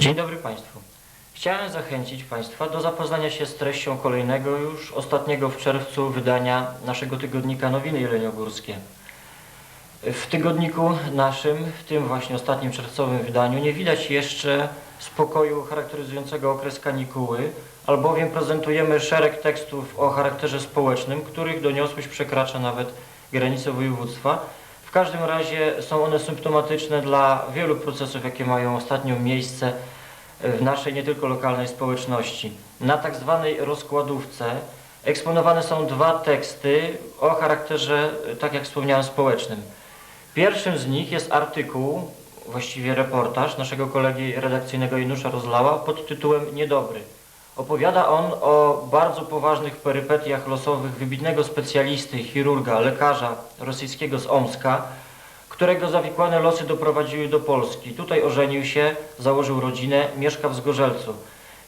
Dzień dobry Państwu. Chciałem zachęcić Państwa do zapoznania się z treścią kolejnego już ostatniego w czerwcu wydania naszego tygodnika Nowiny Jeleniogórskie. W tygodniku naszym, w tym właśnie ostatnim czerwcowym wydaniu, nie widać jeszcze spokoju charakteryzującego okres kanikuły, albowiem prezentujemy szereg tekstów o charakterze społecznym, których doniosłość przekracza nawet granice województwa. W każdym razie są one symptomatyczne dla wielu procesów, jakie mają ostatnio miejsce w naszej nie tylko lokalnej społeczności. Na tak zwanej rozkładówce eksponowane są dwa teksty o charakterze, tak jak wspomniałem, społecznym. Pierwszym z nich jest artykuł, właściwie reportaż naszego kolegi redakcyjnego Janusza Rozlała pod tytułem Niedobry. Opowiada on o bardzo poważnych perypetiach losowych wybitnego specjalisty, chirurga, lekarza rosyjskiego z Omska, którego zawikłane losy doprowadziły do Polski. Tutaj ożenił się, założył rodzinę, mieszka w Zgorzelcu.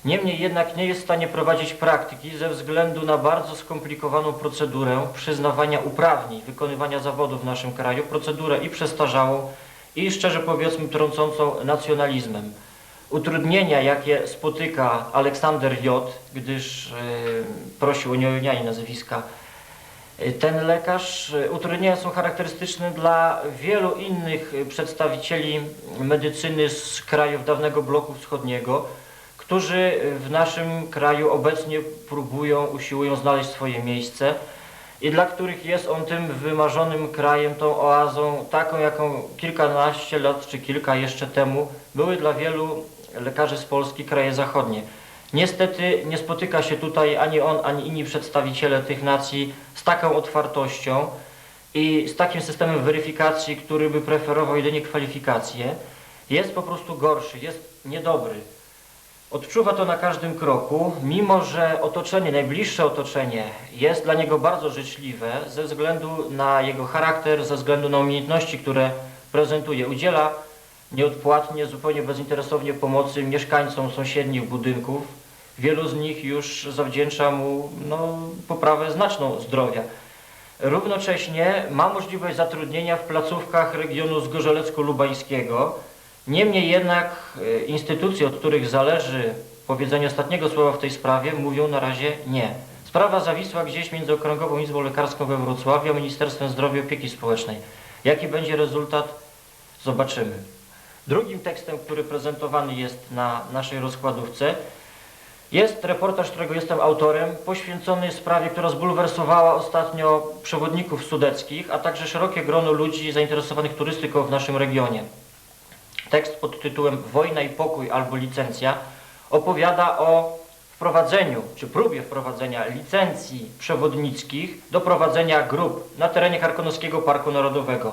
Niemniej jednak nie jest w stanie prowadzić praktyki ze względu na bardzo skomplikowaną procedurę przyznawania uprawnień, wykonywania zawodu w naszym kraju, procedurę i przestarzałą, i szczerze powiedzmy trącącą nacjonalizmem. Utrudnienia, jakie spotyka Aleksander J., gdyż yy, prosił o nieujawnianie nazwiska, y, ten lekarz, y, utrudnienia są charakterystyczne dla wielu innych przedstawicieli medycyny z krajów dawnego bloku wschodniego, którzy w naszym kraju obecnie próbują, usiłują znaleźć swoje miejsce i dla których jest on tym wymarzonym krajem, tą oazą, taką jaką kilkanaście lat czy kilka jeszcze temu były dla wielu lekarzy z Polski kraje zachodnie. Niestety nie spotyka się tutaj ani on, ani inni przedstawiciele tych nacji z taką otwartością i z takim systemem weryfikacji, który by preferował jedynie kwalifikacje. Jest po prostu gorszy, jest niedobry. Odczuwa to na każdym kroku, mimo że otoczenie, najbliższe otoczenie jest dla niego bardzo życzliwe ze względu na jego charakter, ze względu na umiejętności, które prezentuje. Udziela nieodpłatnie, zupełnie bezinteresownie pomocy mieszkańcom sąsiednich budynków. Wielu z nich już zawdzięcza mu no, poprawę znaczną zdrowia. Równocześnie ma możliwość zatrudnienia w placówkach regionu Zgorzelecko-Lubańskiego. Niemniej jednak e, instytucje, od których zależy powiedzenie ostatniego słowa w tej sprawie, mówią na razie nie. Sprawa zawisła gdzieś między Okręgową Izbą Lekarską we Wrocławiu a Ministerstwem Zdrowia i Opieki Społecznej. Jaki będzie rezultat? Zobaczymy. Drugim tekstem, który prezentowany jest na naszej rozkładówce, jest reportaż, którego jestem autorem, poświęcony sprawie, która zbulwersowała ostatnio przewodników sudeckich, a także szerokie grono ludzi zainteresowanych turystyką w naszym regionie. Tekst pod tytułem Wojna i pokój albo licencja opowiada o wprowadzeniu, czy próbie wprowadzenia licencji przewodnickich do prowadzenia grup na terenie Karkonoskiego Parku Narodowego.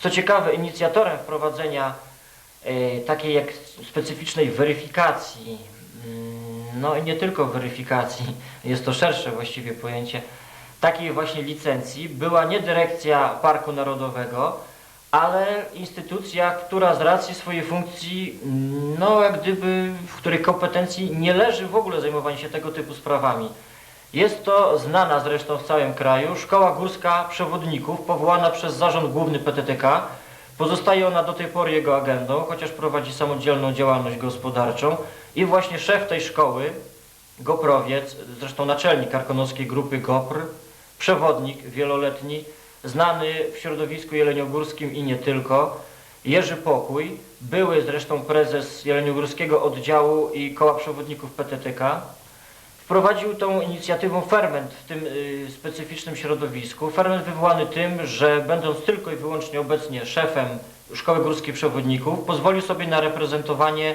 Co ciekawe, inicjatorem wprowadzenia takiej jak specyficznej weryfikacji, mm, no i nie tylko weryfikacji, jest to szersze właściwie pojęcie, takiej właśnie licencji była nie dyrekcja Parku Narodowego, ale instytucja, która z racji swojej funkcji, no jak gdyby, w której kompetencji nie leży w ogóle zajmowanie się tego typu sprawami. Jest to znana zresztą w całym kraju Szkoła Górska Przewodników, powołana przez Zarząd Główny PTTK. Pozostaje ona do tej pory jego agendą, chociaż prowadzi samodzielną działalność gospodarczą. I właśnie szef tej szkoły, Goprowiec, zresztą naczelnik karkonoskiej grupy GOPR, przewodnik wieloletni, znany w środowisku jeleniogórskim i nie tylko, Jerzy Pokój, były zresztą prezes jeleniogórskiego oddziału i koła przewodników PTTK, wprowadził tą inicjatywą ferment w tym y, specyficznym środowisku. Ferment wywołany tym, że będąc tylko i wyłącznie obecnie szefem Szkoły Górskiej Przewodników, pozwolił sobie na reprezentowanie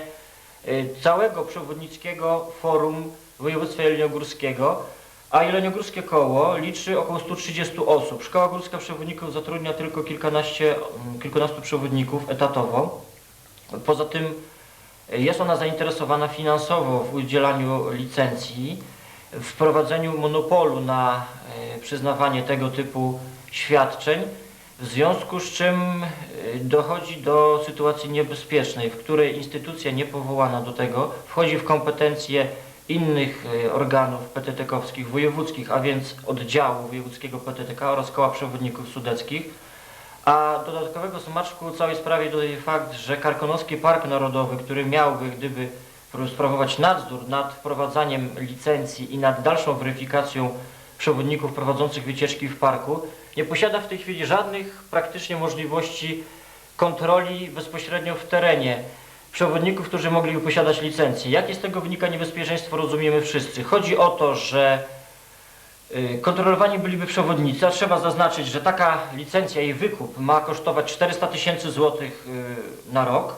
y, całego przewodnickiego forum województwa jeleniogórskiego, a Jeleniogórskie Koło liczy około 130 osób. Szkoła Górska Przewodników zatrudnia tylko kilkanaście, mm, kilkunastu przewodników etatowo. Poza tym jest ona zainteresowana finansowo w udzielaniu licencji, wprowadzeniu monopolu na e, przyznawanie tego typu świadczeń, w związku z czym e, dochodzi do sytuacji niebezpiecznej, w której instytucja niepowołana do tego wchodzi w kompetencje innych e, organów PTT-kowskich, wojewódzkich, a więc oddziału wojewódzkiego PTTK oraz koła przewodników sudeckich, A dodatkowego smaczku całej sprawie dodaje fakt, że Karkonoski Park Narodowy, który miałby gdyby sprawować nadzór nad wprowadzaniem licencji i nad dalszą weryfikacją przewodników prowadzących wycieczki w parku, nie posiada w tej chwili żadnych praktycznie możliwości kontroli bezpośrednio w terenie przewodników, którzy mogliby posiadać licencję. Jakie z tego wynika niebezpieczeństwo, rozumiemy wszyscy. Chodzi o to, że kontrolowani byliby przewodnicy, a trzeba zaznaczyć, że taka licencja i wykup ma kosztować 400 tysięcy złotych y, na rok.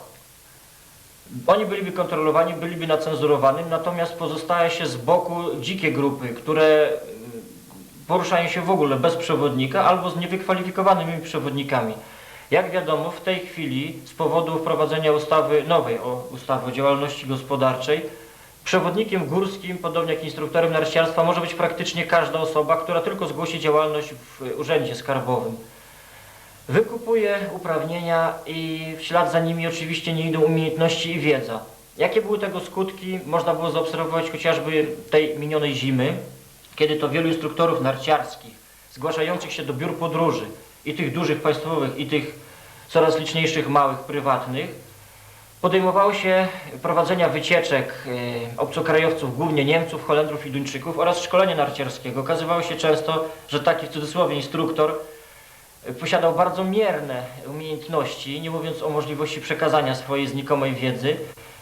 Oni byliby kontrolowani, byliby nacenzurowanym, natomiast pozostaje się z boku dzikie grupy, które y, poruszają się w ogóle bez przewodnika albo z niewykwalifikowanymi przewodnikami. Jak wiadomo, w tej chwili z powodu wprowadzenia ustawy nowej o ustawy o działalności gospodarczej, przewodnikiem górskim, podobnie jak instruktorem narciarstwa, może być praktycznie każda osoba, która tylko zgłosi działalność w urzędzie skarbowym. Wykupuje uprawnienia i w ślad za nimi oczywiście nie idą umiejętności i wiedza. Jakie były tego skutki, można było zaobserwować chociażby tej minionej zimy, kiedy to wielu instruktorów narciarskich zgłaszających się do biur podróży i tych dużych państwowych i tych coraz liczniejszych małych prywatnych podejmowało się prowadzenia wycieczek y, obcokrajowców, głównie Niemców, Holendrów i Duńczyków oraz szkolenia narciarskiego. Okazywało się często, że taki w cudzysłowie instruktor y, posiadał bardzo mierne umiejętności, nie mówiąc o możliwości przekazania swojej znikomej wiedzy.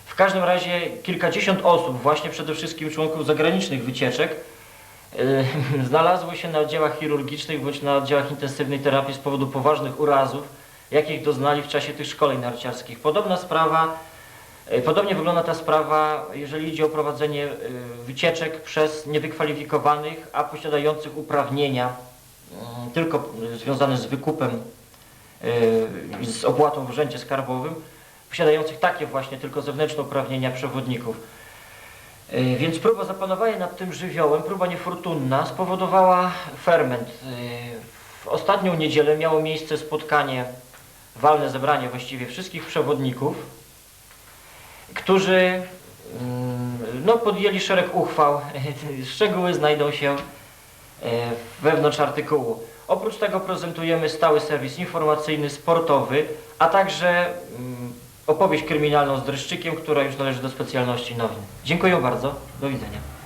W każdym razie kilkadziesiąt osób, właśnie przede wszystkim członków zagranicznych wycieczek, y, znalazło się na oddziałach chirurgicznych bądź na oddziałach intensywnej terapii z powodu poważnych urazów, jakich doznali w czasie tych szkoleń narciarskich. Podobna sprawa, y, podobnie wygląda ta sprawa, jeżeli idzie o prowadzenie y, wycieczek przez niewykwalifikowanych, a posiadających uprawnienia mm, tylko y, związane z wykupem z opłatą w urzędzie skarbowym, posiadających takie właśnie tylko zewnętrzne uprawnienia przewodników. Więc próba zapanowania nad tym żywiołem, próba niefortunna, spowodowała ferment. W ostatnią niedzielę miało miejsce spotkanie, walne zebranie właściwie wszystkich przewodników, którzy mm, no, podjęli szereg uchwał. Szczegóły znajdą się e, wewnątrz artykułu. Oprócz tego prezentujemy stały serwis informacyjny, sportowy, a także mm, opowieść kryminalną z dreszczykiem, która już należy do specjalności nowin. Dziękuję bardzo. Do widzenia.